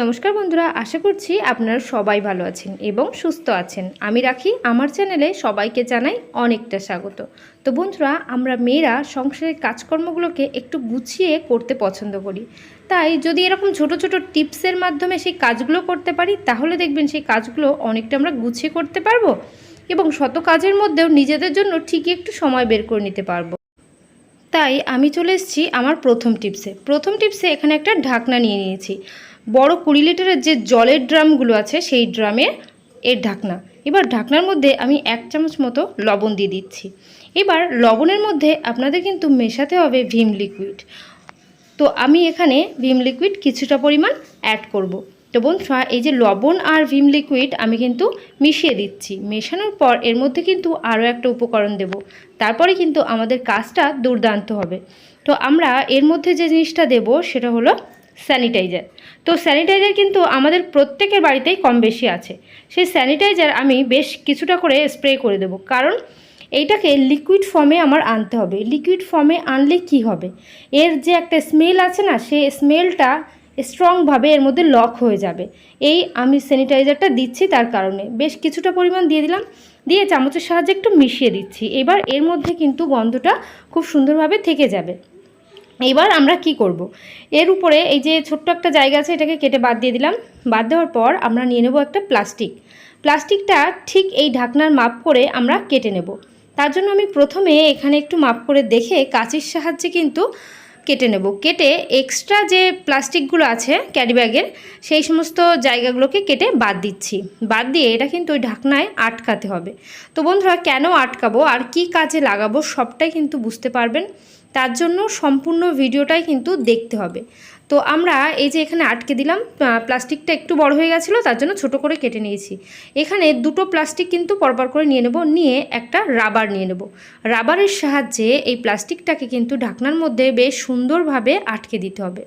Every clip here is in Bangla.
নমস্কার বন্ধুরা, আশা করছি আপনারা সবাই ভালো আছেন এবং সুস্থ আছেন। আমি রাখি, আমার চ্যানেলে সবাইকে জানাই অনেকটা স্বাগত। তো বন্ধুরা, আমরা মেয়েরা সংসারের কাজকর্মগুলোকে একটু গুছিয়ে করতে পছন্দ করি। তাই যদি এরকম ছোট ছোট টিপসের মাধ্যমে সেই কাজগুলো করতে পারি, তাহলে দেখবেন সেই কাজগুলো অনেকটা আমরা গুছিয়ে করতে পারব এবং শত কাজের মধ্যেও নিজেদের জন্য ঠিকই একটু সময় বের করে নিতে পারব। তাই আমি চলে এসেছি আমার প্রথম টিপসে। প্রথম টিপসে এখানে একটা ঢাকনা নিয়ে নিয়েছি। বড় কুড়ি লিটারের যে জলের ড্রামগুলো আছে, সেই ড্রামে এর ঢাকনা। এবার ঢাকনার মধ্যে আমি এক চামচ মতো লবণ দিয়ে দিচ্ছি। এবার লবণের মধ্যে আপনাদের কিন্তু মেশাতে হবে ভিম লিকুইড। তো আমি এখানে ভিম লিকুইড কিছুটা পরিমাণ অ্যাড করব। তো বন্ধুরা এই যে লবণ আর ভিম লিকুইড আমি কিন্তু মিশিয়ে দিচ্ছি। মেশানোর পর এর মধ্যে কিন্তু আরও একটা উপকরণ দেব। তারপরে কিন্তু আমাদের কাজটা দুর্দান্ত হবে। তো আমরা এর মধ্যে যে জিনিসটা দেব সেটা হলো স্যানিটাইজার তো স্যানিটাইজার কিন্তু আমাদের প্রত্যেকের বাড়িতেই কম বেশি আছে। সেই স্যানিটাইজার আমি বেশ কিছুটা করে স্প্রে করে দেব। কারণ এইটাকে লিকুইড ফর্মে আমার আনতে হবে। লিকুইড ফর্মে আনলে কি হবে? এর যে একটা স্মেল আছে না, সেই স্মেলটা স্ট্রংভাবে এর মধ্যে লক হয়ে যাবে। এই আমি স্যানিটাইজারটা দিচ্ছি তার কারণে। বেশ কিছুটা পরিমাণ দিয়ে দিলাম। দিয়ে চামচের সাহায্যে একটু মিশিয়ে দিচ্ছি। এবার এর মধ্যে কিন্তু গন্ধটা খুব সুন্দরভাবে থেকে যাবে। এবার আমরা কি করব। এর উপরে এই যে ছোট্ট একটা জায়গা আছে, এটাকে কেটে বাদ দিয়ে দিলাম। বাদ দেওয়ার পর আমরা নিয়ে নেব একটা প্লাস্টিক প্লাস্টিকটা ঠিক এই ঢাকনার মাপ করে আমরা কেটে নেব। তার জন্য আমি প্রথমে এখানে একটু মাপ করে দেখে কাঁচির সাহায্যে কিন্তু কেটে নেব। কেটে এক্সট্রা যে প্লাস্টিকগুলো আছে ক্যারি ব্যাগের সেই সমস্ত জায়গাগুলোকে কেটে বাদ দিচ্ছি। বাদ দিয়ে এটা কিন্তু ওই ঢাকনায় আটকাতে হবে। তো বন্ধুরা, কেন আটকাবো? আর কি কাজে লাগাবো? সবটাই কিন্তু বুঝতে পারবেন। তার জন্য সম্পূর্ণ ভিডিওটাই কিন্তু দেখতে হবে। তো আমরা এই যে এখানে আটকে দিলাম প্লাস্টিকটা একটু বড় হয়ে গেছিল, তার জন্য ছোট করে কেটে নিয়েছি। এখানে দুটো প্লাস্টিক কিন্তু পরপর করে নিয়ে নেব, নিয়ে একটা রাবার নিয়ে নেব। রাবারের সাহায্যে এই প্লাস্টিকটাকে কিন্তু ঢাকনার মধ্যে বেশ সুন্দরভাবে আটকে দিতে হবে।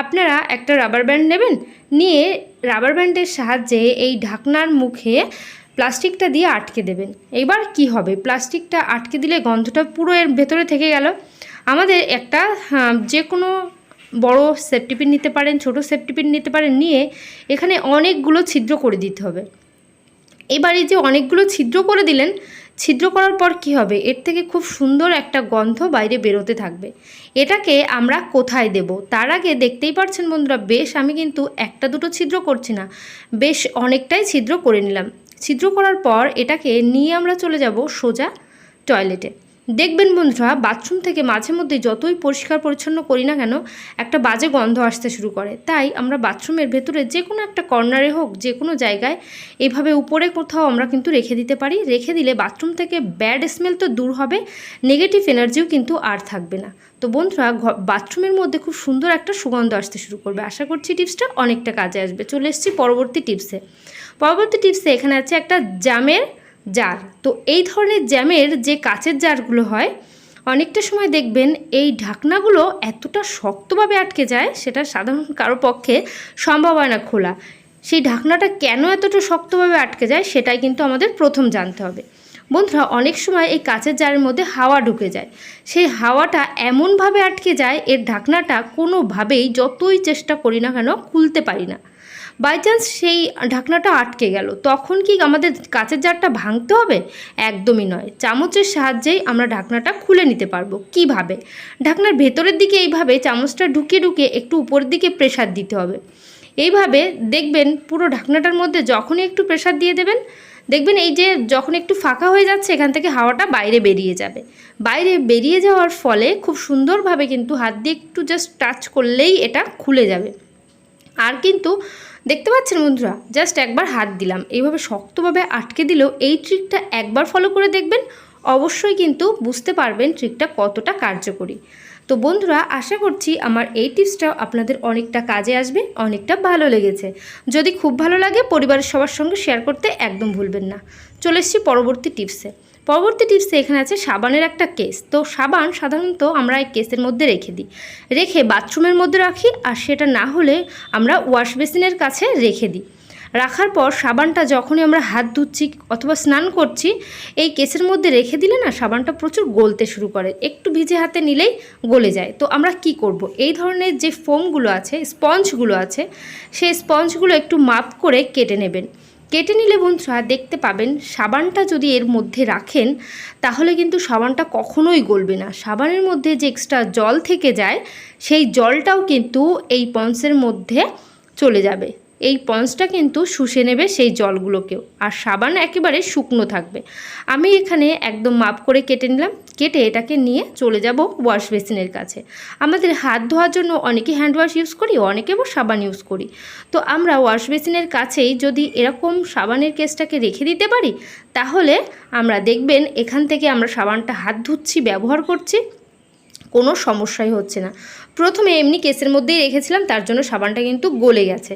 আপনারা একটা রাবার ব্যান্ড নেবেন, নিয়ে রাবার ব্যান্ডের সাহায্যে এই ঢাকনার মুখে প্লাস্টিকটা দিয়ে আটকে দেবেন। এবার কি হবে? প্লাস্টিকটা আটকে দিলে গন্ধটা পুরো এর ভেতরে থেকে গেল। আমাদের একটা যে কোনো বড় সেফটিপিন নিতে পারেন, ছোট সেফটিপিন নিতে পারেন, নিয়ে এখানে অনেকগুলো ছিদ্র করে দিতে হবে। এবারে যে অনেকগুলো ছিদ্র করে দিলেন, ছিদ্র করার পর কি হবে? এর থেকে খুব সুন্দর একটা গন্ধ বাইরে বেরোতে থাকবে। এটাকে আমরা কোথায় দেব? তার আগে দেখতেই পাচ্ছেন বন্ধুরা, বেশ আমি কিন্তু একটা দুটো ছিদ্র করছি না, বেশ অনেকটাই ছিদ্র করে নিলাম। ছিদ্র করার পর এটাকে নিয়ে আমরা চলে যাব সোজা টয়লেটে দেখবেন বন্ধুরা, বাথরুম থেকে মাঝে মধ্যে যতই পরিষ্কার পরিচ্ছন্ন করি না কেন, একটা বাজে গন্ধ আসতে শুরু করে। তাই আমরা বাথরুমের ভেতরে যে কোনো একটা কর্নারে হোক, যে কোনো জায়গায় এভাবে উপরে কোথাও আমরা কিন্তু রেখে দিতে পারি। রেখে দিলে বাথরুম থেকে ব্যাড স্মেল তো দূর হবে, নেগেটিভ এনার্জিও কিন্তু আর থাকবে না। তো বন্ধুরা বাথরুমের মধ্যে খুব সুন্দর একটা সুগন্ধ আসতে শুরু করবে। আশা করছি টিপসটা অনেকটা কাজে আসবে। চলে এসেছি পরবর্তী টিপসে। পরবর্তী টিপসে এখানে আছে একটা জামের জার। তো এই ধরনের জ্যামের যে কাচের জারগুলো হয়, অনেকটা সময় দেখবেন এই ঢাকনাগুলো এতটা শক্তভাবে আটকে যায়, সেটা সাধারণ কারও পক্ষে সম্ভব হয় না খোলা। সেই ঢাকনাটা কেন এতটা শক্তভাবে আটকে যায়, সেটাই কিন্তু আমাদের প্রথম জানতে হবে। বন্ধুরা, অনেক সময় এই কাচের জারের মধ্যে হাওয়া ঢুকে যায়। সেই হাওয়াটা এমনভাবে আটকে যায়, এর ঢাকনাটা কোনোভাবেই যতই চেষ্টা করি না কেন খুলতে পারি না। বাই চান্স সেই ঢাকনাটা আটকে গেল। তখন কি আমাদের কাচের জারটা ভাঙতে হবে? একদমই নয়। চামচের সাহায্যেই আমরা ঢাকনাটা খুলে নিতে পারব। কীভাবে? ঢাকনার ভেতরের দিকে এইভাবে চামচটা ঢুকিয়ে ঢুকিয়ে একটু উপরের দিকে প্রেশার দিতে হবে। এইভাবে দেখবেন পুরো ঢাকনাটার মধ্যে যখনই একটু প্রেশার দিয়ে দেবেন, দেখবেন এই যে যখন একটু ফাঁকা হয়ে যাচ্ছে, এখান থেকে হাওয়াটা বাইরে বেরিয়ে যাবে। বাইরে বেরিয়ে যাওয়ার ফলে খুব সুন্দরভাবে কিন্তু হাত দিয়ে একটু জাস্ট টাচ করলেই এটা খুলে যাবে। আর কিন্তু দেখতে পাচ্ছেন বন্ধুরা? জাস্ট একবার হাত দিলাম। এইভাবে শক্তভাবে আটকে দিলেও এই ট্রিকটা একবার ফলো করে দেখবেন, অবশ্যই কিন্তু বুঝতে পারবেন ট্রিকটা কতটা কার্যকরী। তো বন্ধুরা, আশা করছি আমার এই টিপসটাও আপনাদের অনেকটা কাজে আসবে, অনেকটা ভালো লেগেছে। যদি খুব ভালো লাগে, পরিবারের সবার সঙ্গে শেয়ার করতে একদম ভুলবেন না। চলে এসছি পরবর্তী টিপসে পরবর্তী টিপসে এখানে আছে সাবানের একটা কেস। তো সাবান সাধারণত আমরা এই কেসের মধ্যে রেখে দিই। রেখে বাথরুমের মধ্যে রাখি আর সেটা না হলে আমরা ওয়াশ বেসিনের কাছে রেখে দিই। রাখার পর সাবানটা যখনই আমরা হাত ধুচ্ছি অথবা স্নান করছি, এই কেসের মধ্যে রেখে দিলে না সাবানটা প্রচুর গলতে শুরু করে। একটু ভিজে হাতে নিলেই গলে যায়। তো আমরা কি করব? এই ধরনের যে ফোমগুলো আছে, স্পঞ্জগুলো আছে, সেই স্পঞ্জগুলো একটু মাপ করে কেটে নেবেন। কেটে নিলে বন্ধুরা দেখতে পাবেন সাবানটা যদি এর মধ্যে রাখেন, তাহলে কিন্তু সাবানটা কখনোই গলবে না। সাবানের মধ্যে যে এক্সট্রা জল থেকে যায়, সেই জলটাও কিন্তু এই পন্সের মধ্যে চলে যাবে। এই পন্সটা কিন্তু শুষে নেবে সেই জলগুলোকেও। আর সাবান একেবারে শুকনো থাকবে। আমি এখানে একদম মাপ করে কেটে নিলাম। কেটে এটাকে নিয়ে চলে যাব ওয়াশ বেসিনের কাছে। আমাদের হাত ধোয়ার জন্য অনেকে হ্যান্ড ওয়াশ ইউজ করি, অনেকে সাবান ইউজ করি। তো আমরা ওয়াশ বেসিনের কাছেই যদি এরকম সাবানের কেসটাকে রেখে দিতে পারি, তাহলে আমরা দেখবেন এখান থেকে আমরা সাবানটা হাত ধুচ্ছি, ব্যবহার করছি। কোনো সমস্যাই হচ্ছে না। প্রথমে এমনি কেসের মধ্যেই রেখেছিলাম, তার জন্য সাবানটা কিন্তু গলে গেছে।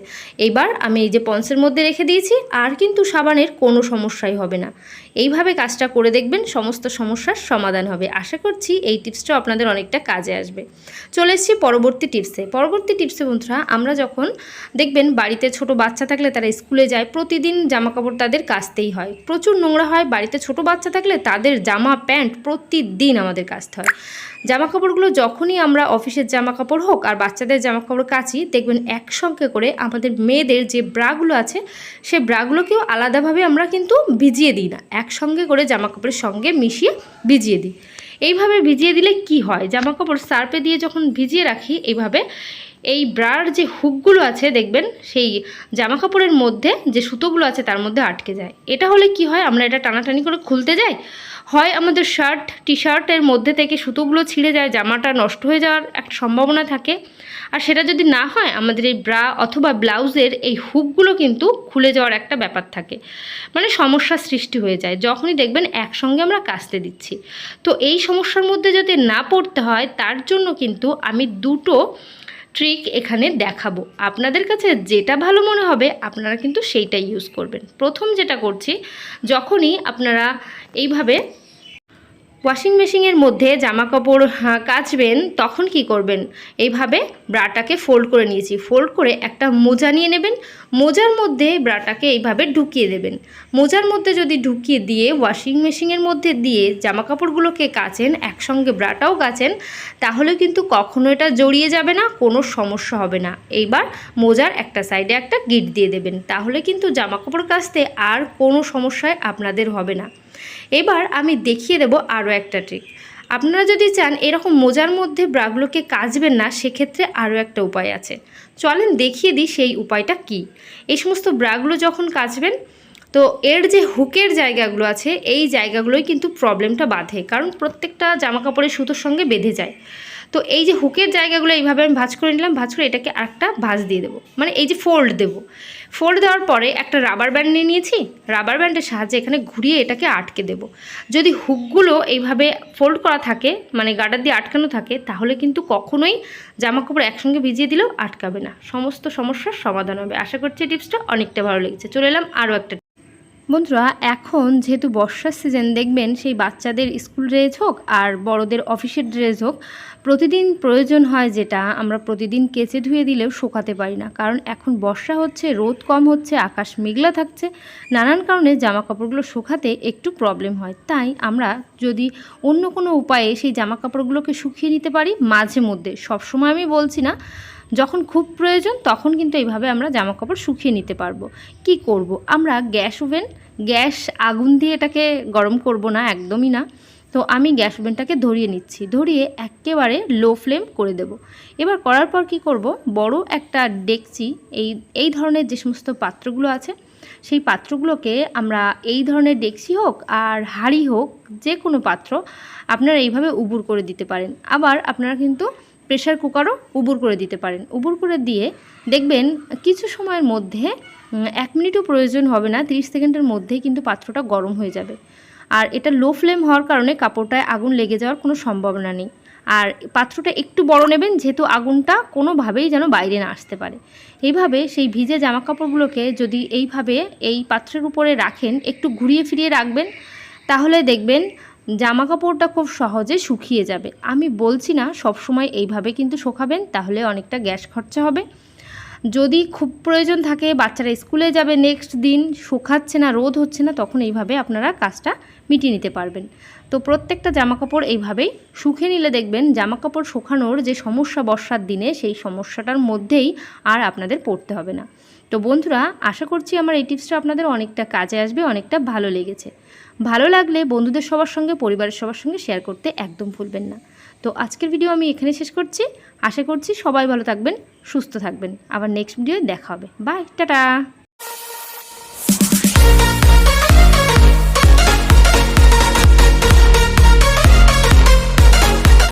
এবার আমি এই যে পন্সের মধ্যে রেখে দিয়েছি, আর কিন্তু সাবানের কোনো সমস্যাই হবে না। এইভাবে কাজটা করে দেখবেন, সমস্ত সমস্যার সমাধান হবে। আশা করছি এই টিপসটা আপনাদের অনেকটা কাজে আসবে। চলে এসেছি পরবর্তী টিপসে। পরবর্তী টিপসে বন্ধুরা, আমরা যখন দেখবেন বাড়িতে ছোট বাচ্চা থাকলে তারা স্কুলে যায়, প্রতিদিন জামা কাপড় তাদের কাচতেই হয়। প্রচুর নোংরা হয়, বাড়িতে ছোট বাচ্চা থাকলে তাদের জামা, প্যান্ট প্রতিদিন আমাদের কাচতে হয়। জামা কাপড়গুলো যখনই আমরা অফিসের জামা কাপড় হোক আর বাচ্চাদের জামা কাপড় কাচি, দেখবেন একসঙ্গে করে আমাদের মেয়েদের যে ব্রাগুলো আছে সেই ব্রাগুলোকেও আলাদাভাবে আমরা কিন্তু ভিজিয়ে দিই না। একসঙ্গে করে জামা কাপড়ের সঙ্গে মিশিয়ে ভিজিয়ে দিই। এইভাবে ভিজিয়ে দিলে কি হয়? জামা কাপড় সার্পে দিয়ে যখন ভিজিয়ে রাখি, এইভাবে এই ব্রার যে হুকগুলো আছে, দেখবেন সেই জামা কাপড়ের মধ্যে যে সুতোগুলো আছে, তার মধ্যে আটকে যায়। এটা হলে কি হয়? আমরা এটা টানাটানি করে খুলতে যাই। হয় আমাদের শার্ট টি শার্টের মধ্যে থেকে সুতোগুলো ছিঁড়ে যায়, জামাটা নষ্ট হয়ে যাওয়ার একটা সম্ভাবনা থাকে। আর সেটা যদি না হয়, আমাদের এই ব্রা অথবা ব্লাউজের এই হুকগুলো কিন্তু খুলে যাওয়ার একটা ব্যাপার থাকে। মানে সমস্যার সৃষ্টি হয়ে যায়। যখনই দেখবেন একসঙ্গে আমরা কাচতে দিচ্ছি। তো এই সমস্যার মধ্যে যাতে না পড়তে হয়, তার জন্য কিন্তু আমি দুটো ট্রিক এখানে দেখাবো। আপনাদের কাছে যেটা ভালো মনে হবে, আপনারা কিন্তু সেইটাই ইউজ করবেন। প্রথম যেটা করছি, যখনই আপনারা এইভাবে ওয়াশিং মেশিনের মধ্যে জামা কাপড় কাচবেন, তখন কি করবেন? এইভাবে ব্রাটাকে ফোল্ড করে নিয়েছি। ফোল্ড করে একটা মোজা নিয়ে নেবেন। মোজার মধ্যে ব্রাটাকে এইভাবে ঢুকিয়ে দেবেন। মোজার মধ্যে যদি ঢুকিয়ে দিয়ে ওয়াশিং মেশিনের মধ্যে দিয়ে জামা কাপড়গুলোকে কাচেন, একসঙ্গে ব্রাটাও কাচেন, তাহলে কিন্তু কখনো এটা জড়িয়ে যাবে না, কোনো সমস্যা হবে না। এইবার মোজার একটা সাইডে একটা গিট দিয়ে দেবেন। তাহলে কিন্তু জামা কাপড় কাচতে আর কোনো সমস্যায় আপনাদের হবে না। এবার আমি দেখিয়ে দেব আরও একটা ট্রিক আপনারা যদি চান এরকম মোজার মধ্যে ব্রাগুলোকে কাচবেন না, সেক্ষেত্রে আরও একটা উপায় আছে। চলেন দেখিয়ে দিই সেই উপায়টা কি। এই সমস্ত ব্রাগুলো যখন কাচবেন, তো এর যে হুকের জায়গাগুলো আছে, এই জায়গাগুলোই কিন্তু প্রবলেমটা বাঁধে, কারণ প্রত্যেকটা জামা কাপড়ের সুতোর সঙ্গে বেঁধে যায়। তো এই যে হুকের জায়গাগুলো এইভাবে আমি ভাঁজ করে নিলাম, ভাঁজ করে এটাকে আরেকটা ভাঁজ দিয়ে দেবো। মানে এই যে ফোল্ড দেবো। ফোল্ড দেওয়ার পরে একটা রাবার ব্যান্ড নিয়ে নিয়েছি। রাবার ব্যান্ডের সাহায্যে এখানে ঘুরিয়ে এটাকে আটকে দেব। যদি হুকগুলো এইভাবে ফোল্ড করা থাকে মানে গার্ডার দিয়ে আটকানো থাকে, তাহলে কিন্তু কখনোই জামা কাপড় একসঙ্গে ভিজিয়ে দিলেও আটকাবে না। সমস্ত সমস্যার সমাধান হবে। আশা করছি টিপসটা অনেকটা ভালো লেগেছে। চলে এলাম আরও একটা বন্ধুরা, এখন যেহেতু বর্ষার সিজন দেখবেন সেই বাচ্চাদের স্কুল ড্রেস হোক আর বড়দের অফিসের ড্রেস হোক, প্রতিদিন প্রয়োজন হয় যেটা, আমরা প্রতিদিন কেচে ধুয়ে দিলেও শুকাতে পারি না। কারণ এখন বর্ষা হচ্ছে, রোদ কম হচ্ছে, আকাশ মেঘলা থাকছে, নানান কারণে জামা কাপড়গুলো শুকাতে একটু প্রবলেম হয়। তাই আমরা যদি অন্য কোনো উপায়ে সেই জামা কাপড়গুলোকে শুকিয়ে নিতে পারি, মাঝে মধ্যে, সবসময় আমি বলছি না যখন খুব প্রয়োজন তখন কিন্তু এইভাবে আমরা জামা কাপড় শুকিয়ে নিতে পারব। কি করব? আমরা গ্যাস ওভেন, গ্যাস আগুন দিয়ে এটাকে গরম করব না, একদমই না। তো আমি গ্যাস ওভেনটাকে ধরিয়ে নিচ্ছি, ধরিয়ে একেবারে লো ফ্লেম করে দেব। এবার করার পর কি করব? বড় একটা ডেকচি, এই এই ধরনের যে সমস্ত পাত্রগুলো আছে, সেই পাত্রগুলোকে আমরা এই ধরনের ডেকচি হোক আর হাঁড়ি হোক, যে কোনো পাত্র আপনারা এইভাবে উবুর করে দিতে পারেন। আবার আপনারা কিন্তু প্রেশার কুকারও উবুর করে দিতে পারেন। উবুর করে দিয়ে দেখবেন কিছু সময়ের মধ্যে এক মিনিটও প্রয়োজন হবে না 30 সেকেন্ডের মধ্যেই কিন্তু পাত্রটা গরম হয়ে যাবে। আর এটা লো ফ্লেম হওয়ার কারণে কাপড়টায় আগুন লেগে যাওয়ার কোনো সম্ভাবনা নেই। আর পাত্রটা একটু বড় নেবেন, যেহেতু আগুনটা কোনোভাবেই যেন বাইরে না আসতে পারে। এইভাবে সেই ভিজে জামা কাপড়গুলোকে যদি এইভাবে এই পাত্রের উপরে রাখেন, একটু ঘুরিয়ে ফিরিয়ে রাখবেন, তাহলে দেখবেন জামা কাপড়টা খুব সহজে শুকিয়ে যাবে। আমি বলছি না সব সময় এইভাবে কিন্তু শুকাবেন, তাহলে অনেকটা গ্যাস খরচা হবে। যদি খুব প্রয়োজন থাকে, বাচ্চারা স্কুলে যাবে নেক্সট দিন, শুকাচ্ছে না, রোদ হচ্ছে না, তখন এইভাবে আপনারা কাজটা মিটিয়ে নিতে পারবেন। তো প্রত্যেকটা জামা জামাকাপড় এইভাবেই শুকিয়ে নিলে দেখবেন জামাকাপড় শুকানোর যে সমস্যা বর্ষার দিনে, সেই সমস্যাটার মধ্যেই আর আপনাদের পড়তে হবে না। তো বন্ধুরা, আশা করছি আমার এই টিপসটা আপনাদের অনেকটা কাজে আসবে, অনেকটা ভালো লেগেছে। ভালো লাগলে বন্ধুদের সবার সঙ্গে, পরিবারের সবার সঙ্গে শেয়ার করতে একদম ভুলবেন না। তো আজকের ভিডিও আমি এখানে শেষ করছি। আশা করছি সবাই ভালো থাকবেন, সুস্থ থাকবেন। আবার নেক্সট ভিডিও দেখা হবে। Bye tata!